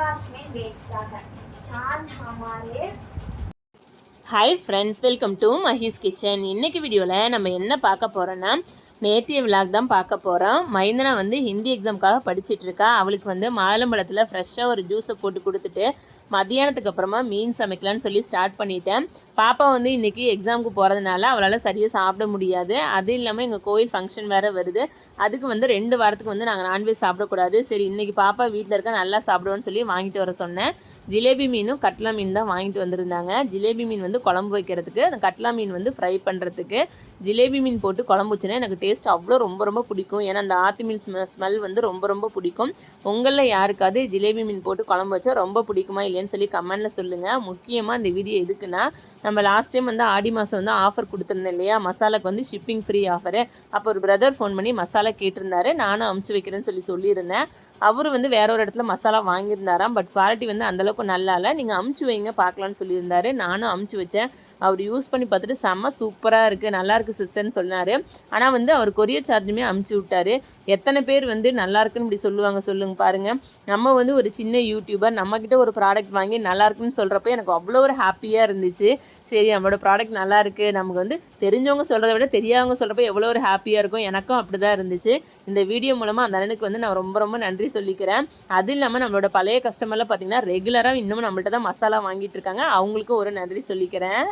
प्रकाश में बेचता है चांद हमारे hi friends welcome to Mahee's kitchen இன்னைக்கு வீடியோவில் நம்ம என்ன பார்க்க போகிறோன்னா நேற்றைய விலாக் தான் பார்க்க போகிறோம் மைந்தனா வந்து ஹிந்தி எக்ஸாமுக்காக படிச்சுட்ருக்கா இருக்கா அவளுக்கு வந்து மாதுளம்பழத்தில் ஃப்ரெஷ்ஷாக ஒரு ஜூஸை போட்டு கொடுத்துட்டு மதியானத்துக்கு அப்புறமா மீன் சமைக்கலான்னு சொல்லி ஸ்டார்ட் பண்ணிட்டேன். பாப்பா வந்து இன்றைக்கி எக்ஸாமுக்கு போகிறதுனால அவளால் சரியாக சாப்பிட முடியாது. அது இல்லாமல் எங்கள் கோயில் ஃபங்க்ஷன் வேறு வருது. அதுக்கு வந்து ரெண்டு வாரத்துக்கு வந்து நாங்கள் நான்வெஜ் சாப்பிடக்கூடாது. சரி இன்றைக்கி பாப்பா வீட்டில் இருக்க நல்லா சாப்பிடுவோன்னு சொல்லி வாங்கிட்டு வர சொன்னேன். ஜிலேபி மீனும் கட்லா மீன் தான் வாங்கிட்டு வந்திருந்தாங்க. ஜிலேபி மீன் வந்து குழம்பு வைக்கிறதுக்கு அந்த கட்லா மீன் வந்து ஃப்ரை பண்ணுறதுக்கு ஜிலேபி மீன் போட்டு குழம்பு வச்சுன்னா எனக்கு டேஸ்ட் டேஸ்ட் அவ்வளோ ரொம்ப ரொம்ப பிடிக்கும். ஏன்னா அந்த ஆத்தி மீன் ஸ்மெல் வந்து ரொம்ப ரொம்ப பிடிக்கும். உங்களில் யாருக்காவது ஜிலேபி மீன் போட்டு குழம்பு வச்சா ரொம்ப பிடிக்குமா இல்லைன்னு சொல்லி கமெண்ட்டில் சொல்லுங்கள் முக்கியமாக இந்த வீடியோ எதுக்குன்னா நம்ம லாஸ்ட் டைம் வந்து ஆடி மாதம் வந்து ஆஃபர் கொடுத்துருந்தேன் இல்லையா? மசாலாக்கு வந்து ஷிப்பிங் ஃப்ரீ ஆஃபரு அப்போ ஒரு பிரதர் ஃபோன் பண்ணி மசாலா கேட்டிருந்தாரு. நானும் அமுச்சு வைக்கிறேன்னு சொல்லி சொல்லியிருந்தேன். அவர் வந்து வேற ஒரு இடத்துல மசாலா வாங்கியிருந்தாராம். பட் குவாலிட்டி வந்து அந்தளவுக்கு நல்லா இல்லை. நீங்கள் அமுச்சு வைங்க பார்க்கலான்னு சொல்லியிருந்தாரு. நானும் அமுச்சு வச்சேன். அவர் யூஸ் பண்ணி பார்த்துட்டு செம்ம சூப்பராக இருக்குது நல்லா இருக்குது சிஸ்டர்னு சொன்னார். ஆனால் வந்து அவர் கொரியர் சார்ஜுமே அமுச்சு விட்டாரு. எத்தனை பேர் வந்து நல்லா இருக்குன்னு இப்படி சொல்லுவாங்க சொல்லுங்க பாருங்கள் நம்ம வந்து ஒரு சின்ன யூடியூபர் நம்மக்கிட்ட ஒரு ப்ராடக்ட் வாங்கி நல்லா இருக்குன்னு சொல்கிறப்ப எனக்கு அவ்வளோ ஒரு ஹாப்பியாக இருந்துச்சு. சரி நம்மளோட ப்ராடக்ட் நல்லா இருக்குது நமக்கு வந்து தெரிஞ்சவங்க சொல்கிறத விட தெரியாதவங்க சொல்கிறப்ப எவ்வளோ ஒரு ஹாப்பியாக இருக்கும். எனக்கும் அப்படி தான் இருந்துச்சு. இந்த வீடியோ மூலமாக அந்த அண்ணனுக்கு வந்து நான் ரொம்ப ரொம்ப நன்றி சொல்லிக்கிறேன். அது இல்லாமல் நம்மளோட பழைய கஸ்டமரில் பார்த்திங்கன்னா ரெகுலராக இன்னமும் நம்மள்ட்ட தான் மசாலா வாங்கிட்டு இருக்காங்க. அவங்களுக்கும் ஒரு நன்றி சொல்லிக்கிறேன்.